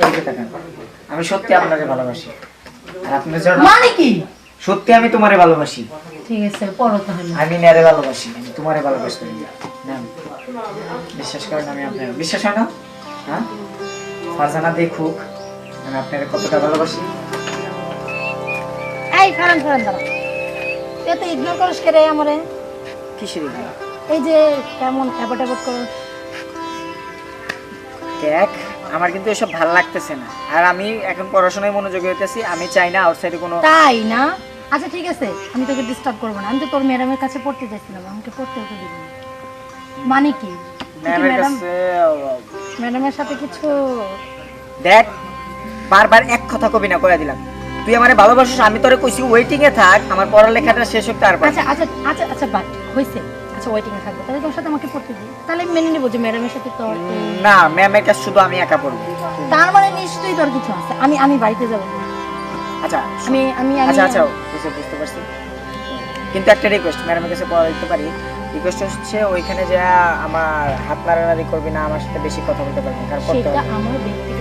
এই যে তাকান আমি সত্যি আপনাকে ভালোবাসি। আর আপনার জন্য মানে কি? সত্যি আমি তোমারে ভালোবাসি। ঠিক আছে পড়ো তাহলে। আমি নেরে ভালোবাসি আমি তোমারে ভালোবাসতে না। বিশ্বাস করেন আমি আপনার বিশ্বাস হয় না? হ্যাঁ? ফারজানা দেখুক আমি আপনাকে কতটা ভালোবাসি। এই ফেরান ফেরান দাঁড়া তুই তো ইগনোর করিস কে রে আমারে? কিসের? এই যে কেমন ট্যাপট ট্যাপট করিস দেখ। আমার কিন্তু এসব ভালো লাগতেছে না। আর আমি এখন পড়াশোনায় মনোযোগী হইতেছি আমি চাই না আউটসাইডে কোনো তাই না? আচ্ছা ঠিক আছে। আমি তোকে ডিস্টার্ব করব না। আমি তো তোর ম্যাডামের কাছে পড়তে চাইছিলাম। আমাকে পড়তে হতে দিবি না। মানে কি? ম্যামের ম্যাডাম কাছে ম্যাডামের সাথে কিছু দেখ বারবার এক কথা কবি না কইয়া দিলাম। তুই আমারে ভালোবাসিস আমি তোরে কইছি ওয়েটিং এ থাক আমার পড়ালেখাটা শেষ হোক তারপর। আচ্ছা আচ্ছা আচ্ছা আচ্ছা বাট হয়েছে আচ্ছা ওয়েটিং থাকবে। তাহলে তোর সাথে আমাকে পড়তে দিই তাহলে আমি মেনে নেব যে ম্যাডামের সাথে এই- না ম্যামের কাছে শুধু আমি একা পড়ব। তার মানে নিশ্চয়ই তোর কিছু আছে। আমি আমি বাড়িতে যাব। আচ্ছা আমি আমি আচ্ছা আচ্ছা বুঝতে পারছি। কিন্তু একটা রিকোয়েস্ট ম্যাডামের কাছে পড়া দিতে পারি। রিকোয়েস্ট হচ্ছে ওইখানে যে আমার হাত নাড়ানাড়ি করবি না আমার সাথে বেশি কথা বলতে পারবি কারণ পড়তে সেটা আমার ব্যক্তিগত।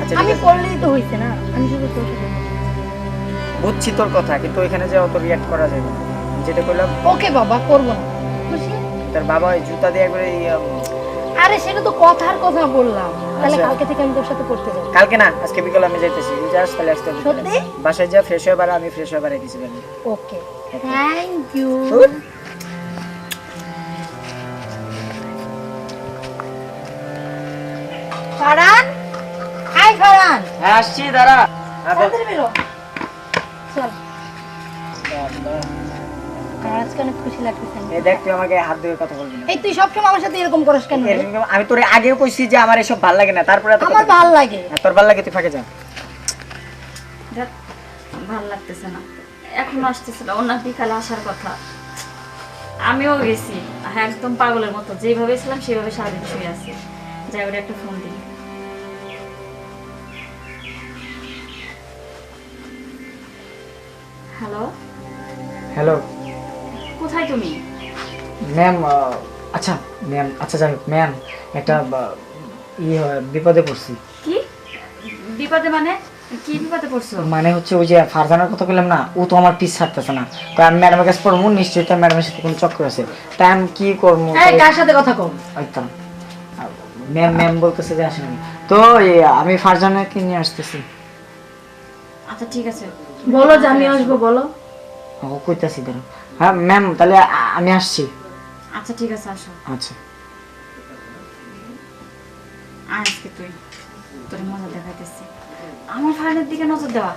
আচ্ছা আমি পড়লেই তো হয়েছে না। আমি শুধু তোর সাথে বুঝছি তোর কথা কিন্তু ওইখানে যে অত রিয়াক্ট করা যাবে না। যেটা করলাম। ওকে বাবা করব না। খুশি? তার বাবা ওই জুতা দিয়ে একবারে আরে সেটা তো কথার কথা বললাম। তাহলে আচ্ছা। কালকে থেকে আমি তোর সাথে পড়তে যাব। কালকে না আজকে বিকালে আমি যাইতেছি। জাস্ট তাহলে আসতে সত্যি? বাসায় যা ফ্রেশ হয়ে বাড়া আমি ফ্রেশ হয়ে বাড়াই দিছি okay. Thank you Faran hi Faran হ্যাঁ আসছি দাঁড়া। চল। আজকে অনেক খুশি লাগতেছে এই দেখ তুই আমাকে হাত ধরে কথা বলবি এই তুই সবসময় আমার সাথে এরকম করিস কেন আমি তোরে আগেও কইছি যে আমার এসব ভালো লাগে না তারপরে আমার ভালো লাগে। হ্যাঁ, তোর ভালো লাগে তুই ফাঁকে যা। দেখ ভালো লাগতেছে না। এখন আসতেছিল ওনার বিকালে আসার কথা। আমিও গেছি। হ্যাঁ একদম পাগলের মতো। যেভাবে ছিলাম সেভাবে সারাদিন শুয়ে আছি। যাই ওটা একটা ফোন দিই। হ্যালো হ্যালো কোথায় তুমি? ম্যাম আচ্ছা ম্যাম আচ্ছা যাই হোক ম্যাম একটা ইয়ে বিপদে পড়ছি। কি? বিপদে মানে? কি বিপদে পড়ছো? মানে হচ্ছে ওই যে ফারজানার কথা বললাম না ও তো আমার পিস ছাড়তেছে না। তাই আমি ম্যাডামের কাছে পড়ব নিশ্চয়ই তো ম্যাডামের সাথে কোনো চক্কর আছে। তাই আমি কি করব? এই কার সাথে কথা কম একদম। ম্যাম ম্যাম বলতেছে যে আসেন। তো এই, আমি ফারজানাকে নিয়ে আসতেছি। আচ্ছা ঠিক আছে। বলো যে আমি আসব বলো। ও কইতাছি ধরো। হ্যাঁ ম্যাম তাহলে আমি আসছি। আচ্ছা ঠিক আছে আসো। আচ্ছা। আয় আজকে তুই। তোর মজা দেখাইতেছি। আমার ফাইলের দিকে নজর দেওয়া।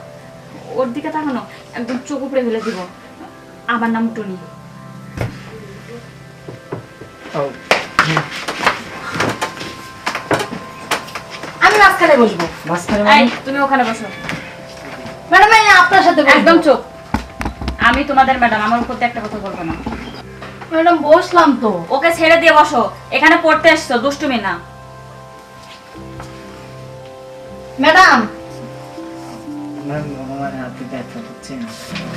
ওর দিকে তাকানো একদম চোখ উপরে ফেলে দিব। আমার নাম টুনি। ও আমি মাঝখানে বসবো। মাঝখানে মানে? তুমি ওখানে বসো। ম্যাডাম আমি আপনার সাথে একদম চোখ আমি তোমাদের ম্যাডাম আমার উপর একটা কথা বলব না। ম্যাডাম বসলাম তো। ওকে ছেড়ে দিয়ে বসো। এখানে পড়তে এসছো দুষ্টুমি না। ম্যাডাম।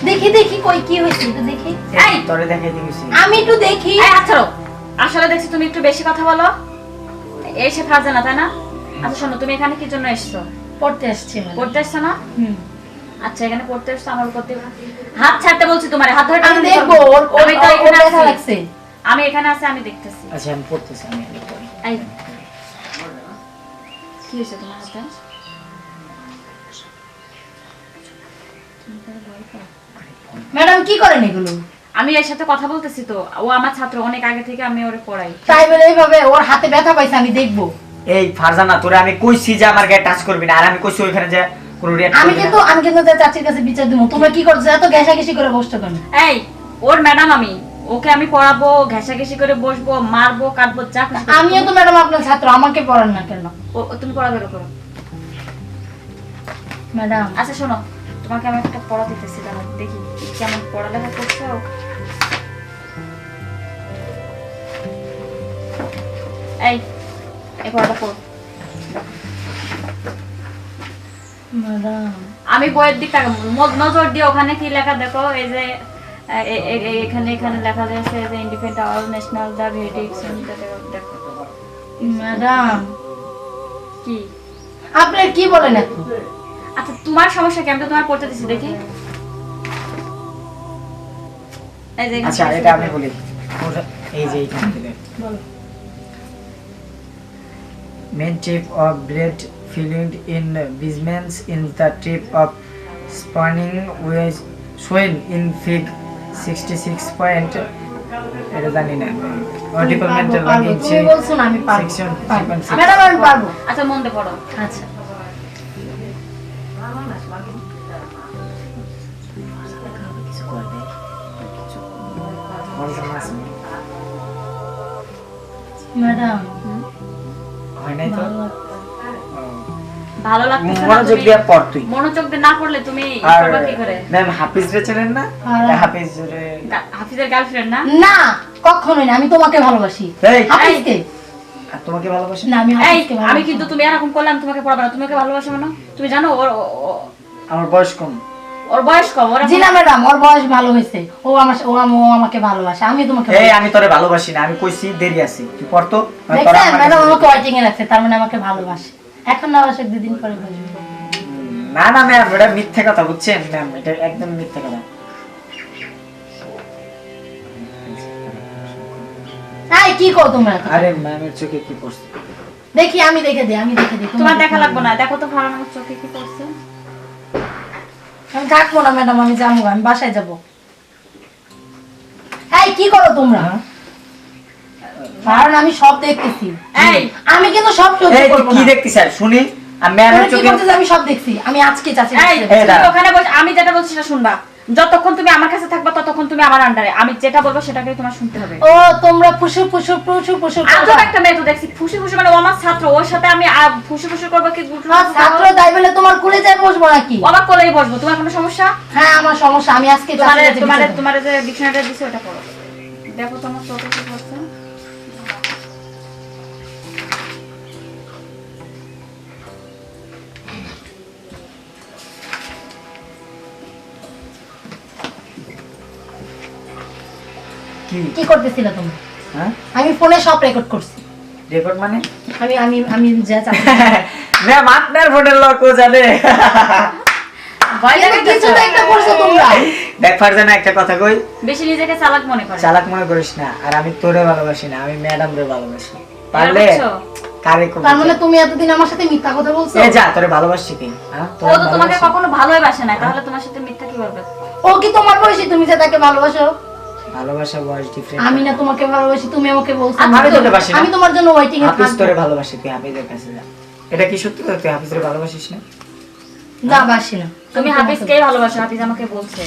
দেখি দেখি কই কি হয়েছে একটু দেখি। এই! তোরে দেখাই দিয়েছি আমি একটু দেখি। এই আচ্ছা আসলে দেখছি তুমি একটু বেশি কথা বলো। এসে ফাজে না তাই না? আচ্ছা শোনো তুমি এখানে কি জন্য এসছো? পড়তে আসছি ম্যাডাম। পড়তে এসছো না? হুম। আচ্ছা এখানে পড়তে এসছো আমার উপর হাত ছাড়তে বলছি তোমার হাত ধরে আমি দেখব আমি তো এখানে আছি। লাগছে। আমি এখানে আছি আমি দেখতেছি। আচ্ছা আমি পড়তেছি আমি এই। কি হয়েছে তোমার হাতে? ম্যাডাম কি করেন এগুলো? আমি এর সাথে কথা বলতেছি তো। ও আমার ছাত্র অনেক আগে থেকে আমি ওরে পড়াই। তাই বলে এইভাবে ওর হাতে ব্যথা পাইছে আমি দেখব। এই ফারজানা তোরে আমি কইছি যে আমার গায়ে টাচ করবি না আর আমি কইছি ওইখানে যে কোনো আমি কিন্তু আমি কিন্তু চাচির কাছে বিচার দিব। তোমরা কি করছ? এত ঘেঁষাঘেঁষি করে বসছো কেন? এই ওর ম্যাডাম আমি। ওকে আমি পড়াবো ঘেঁষাঘেঁষি করে বসবো মারবো কাটবো যা আমিও তো ম্যাডাম আপনার ছাত্র আমাকে পড়ান না কেন? ও- তুমি পড়াবেরো করো। ম্যাডাম আচ্ছা শোনো তোমাকে আমি একটা পড়া দিতেছি দাঁড়াও দেখি কেমন পড়ালেখা করছ। এই এই পড়াটা পড়। আমি বইয়ের দিকটা নজর দিয়ে ওখানে কি লেখা দেখো এই যে এখানে এখানে লেখা রয়েছে যে ইন্ডিপেন্ডেন্ট অল ন্যাশনাল দ্য ভেরিডিকশন দেখো। ম্যাডাম কি? আপনার কি বলেন এখন? আচ্ছা তোমার সমস্যা কি? আমি তো তোমার পড়তে দিচ্ছি দেখি। এই যে এখানে আচ্ছা এটা আমি বলি। এই যে এইখানে দিলে বলো। main tip of blade filling in basements in the tip of spawning with swell in fig 66 point এটা জানি না পারব। login তুমি বলছো না আমি পারব। 3.6 ম্যাডাম আমি পারব আচ্ছা মন দিয়ে পড়ো আচ্ছা ম্যাডাম হয় নাই তো ভালো লাগতেছে না মনোযোগ দিয়ে পড় তুই। মনোযোগ দিয়ে না পড়লে তুমি করবা কি করে? ম্যাম হাফিজ রে চেনেন না? হাফিজ রে হাফিজের গার্লফ্রেন্ড না? না কখনোই না আমি তোমাকে ভালোবাসি। এই হাফিজকে? আর তোমাকে ভালোবাসি? না আমি আমি কিন্তু তুমি এরকম করলে আমি তোমাকে পড়াবো না তুমি ওকে ভালোবাসো না তুমি জানো ওর আমার বয়স কম। ওর বয়স কম ওর জি না ম্যাডাম ওর বয়স ভালো হয়েছে। ও আমার ও আম- আমাকে ভালোবাসে আমি তোমাকে এই আমি তোরে ভালোবাসি না আমি কইছি দেরি আছি তুই পড়তো তোরা ম্যাডাম আমাকে ওয়েটিং এ রাখছে তার মানে আমাকে ভালোবাসে। এখন না বাসে দুদিন পরে বুঝবে না না ম্যাম এটা মিথ্যে কথা বুঝছেন? ম্যাম এটা একদম মিথ্যে কথা। তাই কি কর তোমরা? আরে ম্যামের চোখে কি পড়ছে? দেখি আমি দেখে দিই আমি দেখে দিই তোমার দেখা লাগবে না দেখো তো চোখে কি করছে আমি থাকব না ম্যাডাম আমি যাব আমি বাসায় যাব। এই কি করো তোমরা? হ্যাঁ? কারণ আমি সব দেখতেছি। এই আমি কিন্তু সব সহ্য এই তুই করব কি না। দেখতি স্যার শুনি আর ম্যামের তুমি কি চোখে বলতেছো আমি সব দেখছি? আমি আজকে চাচি এই এই তুমি দাঁড়া। ওখানে বসে আমি যেটা বলছি সেটা শুনবা। যতক্ষণ তুমি আমার কাছে থাকবা ততক্ষণ তুমি আমার আন্ডারে আমি যেটা বলব সেটাকে তোমার শুনতে হবে। ও তোমরা ফুসু ফুসু ফুসু ফুসু আজব একটা মেয়ে তো দেখছি। ফুসি ফুসি মানে ও আমার ছাত্র। ওর সাথে আমি আ, ফুসি ফুসি করব কি আমার ছাত্র তাই বলে তোমার কুলে যায় বসবো নাকি? অবাক করেই বসবো। তোমার কোনো সমস্যা? হ্যাঁ আমার সমস্যা। আমি আজকে তোমার চাচির কাছে তোমার বিচার করব। তোমার যে ডিকশনারিটা দিছে ওটা পড়ো। দেখো তোমার চোখে কি কি? কি করতেছিলে তুমি? হ্যাঁ? আমি ফোনে সব রেকর্ড করছি। রেকর্ড মানে? আমি আমি আমি যা চাচ্ছি। ম্যাম আপনার ফোনের লোক ও জানে। কিন্তু কিছু তো একটা করছ তোমরা। দেখ ফারজানা একটা কথা কই। বেশি নিজেকে চালাক মনে করে। চালাক মনে করিস না আর আমি তোরে ভালোবাসি না আমি ম্যাডাম রে ভালোবাসি। পারলে কারে কবি তার মানে তুমি এতদিন আমার সাথে মিথ্যা কথা বলছো? এ যা তোরে ভালোবাসি কি হ্যাঁ? ও তো তোমাকে কখনো ভালোই বাসে না তাহলে তোমার সাথে মিথ্যা কি বলবে? ও কি তোমার বয়সী? তুমি যে তাকে ভালোবাসো। ভালোবাসা বয়স ডিফারেন্ট আমি না তোমাকে ভালোবাসি তুমি আমাকে বলছো। আমি তোকে বাসি না। আমি তোমার জন্য ওয়েটিং এ হাফিজ তোরে ভালোবাসি তুই হাফিজের কাছে যা। এটা কি সত্যি কথা? তুই হাফিজের ভালোবাসিস না? না বাসি না। তুমি হাফিজকেই ভালোবাসো। হাফিজ আমাকে বলছে।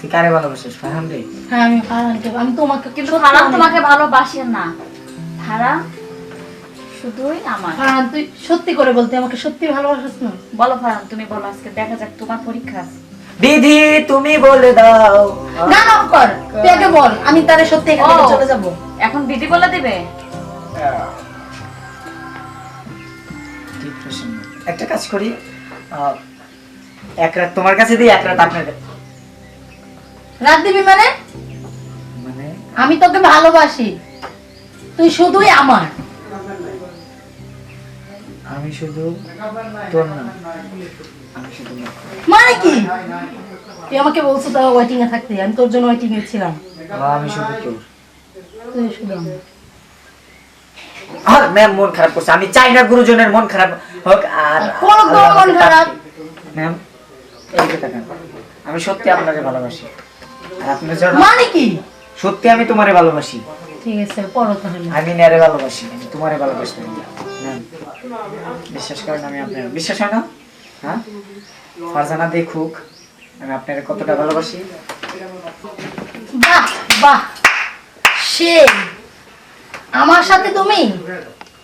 তুই কারে ভালোবাসিস ফাহাম রে? হ্যাঁ আমি ফারহানকে আমি তোমাকে কিন্তু অনেক- তোমাকে ভালোবাসে না। ফারান শুধুই আমার। ফারহান তুই সত্যি করে বলতে আমাকে সত্যি ভালোবাসিস না। বলো ফারান তুমি বলো আজকে দেখা যাক তোমার পরীক্ষা আছে। বিধি তুমি বলে দাও। না না কর। তুই আগে বল আমি তারে সত্যি এখান থেকে চলে যাব। এখন বিধি বলে দিবে? একটা কাজ করি আহ, এক রাত তোমার কাছে দিই এক রাত আপনার কাছে। রাত দিবি মানে? মানে? আমি তোকে ভালোবাসি। তুই শুধুই আমার। আমি শুধু তোর না আমি শুধু মানে কি? তুই আমাকে বলছো তো ওয়েটিং এ থাকতে। আমি তোর জন্য ওয়েটিং এ ছিলাম। আমি শুধু তোর। তুই শুধু আর ম্যাম মন খারাপ করছে। আমি চাই না গুরুজনের মন খারাপ হোক আর কোন মন খারাপ? ম্যাম এই যে তাকান। আমি সত্যি আপনাকে ভালোবাসি। আর আপনার জন্য মানে কি? সত্যি আমি তোমারে ভালোবাসি। ঠিক আছে পড়ো তাহলে। আমি নেয়ারে ভালোবাসি আমি তোমারে ভালোবাসি। ম্যাম বিশ্বাস করেন আমি আপনার বিশ্বাস হয় না? হ্যাঁ? ফারজানা দেখুক আমি আপনার কতটা ভালোবাসি? বাহ বাহ। সে আমার সাথে তুমি?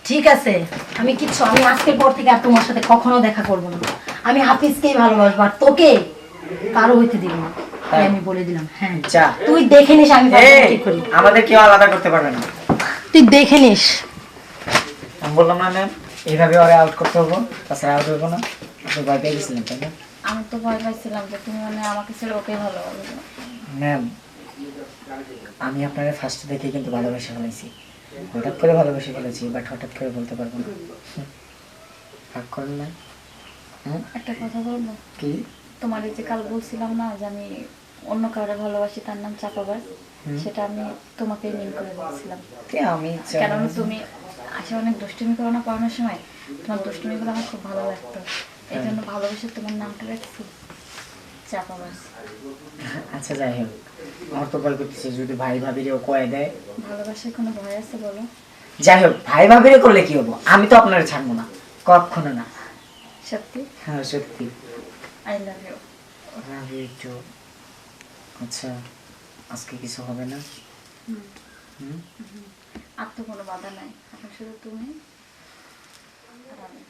ঠিক আছে। আমি কিচ্ছু আমি আজকের পর থেকে আর তোমার সাথে কখনো দেখা করব না। আমি হাফিজকেই ভালোবাসবো আর তোকে কারও হইতে দিব না। তাই আমি বলে দিলাম হ্যাঁ। যা। তুই দেখে নিস আমি এই, তারপরে কি করি। আমাদের কেউ আলাদা করতে পারবে না। তুই দেখে নিস। আমি বললাম না ম্যাম? এইভাবে ওরা আউট করতে হব তাছাড়া আউট হব না। আপনি ভয় পেয়ে গেছিলেন তাই না? আমি তো ভয় পাইছিলাম যে তুমি মানে আমাকে ছেড়ে ওকে ভালোবাসো। ম্যাম আমি আপনার ফার্স্ট দেখে কিন্তু ভালোবাসা ফেলাইছি হঠাৎ করে ভালোবেসে ফেলেছি বাট হঠাৎ করে বলতে পারব না। রাগ করেন না। একটা কথা বলব? কি? তোমার এই যে কাল বলছিলাম না যে আমি অন্য কাউরে ভালোবাসি তার নাম চাপাবাজ সেটা আমি তোমাকে মিন করে বলছিলাম। কে আমি? কেননা তুমি আসে অনেক দুষ্টুমি করো না পড়ানোর সময়? তোমার দুষ্টুমিগুলো আমার খুব ভালো লাগতো। এই জন্য ভালোবেসে তোমার নামটা রাখছি। চাপাবাজ আচ্ছা যাই হোক। আমার তো ভয় করতেছে যদি ভাই ভাবিরেও কয়ে দেয়। ভালোবাসায় কোনো ভয় আছে বলো? যাই হোক ভাই ভাবিরে করলে কি হব? আমি তো আপনার ছাড়বো না। কখনো না। সত্যি? হ্যাঁ সত্যি। I love you Love you too. আচ্ছা আজকে কিছু হবে না? হুম। আর তো কোনো বাধা নাই। এখন শুধু তুমি আর আমি।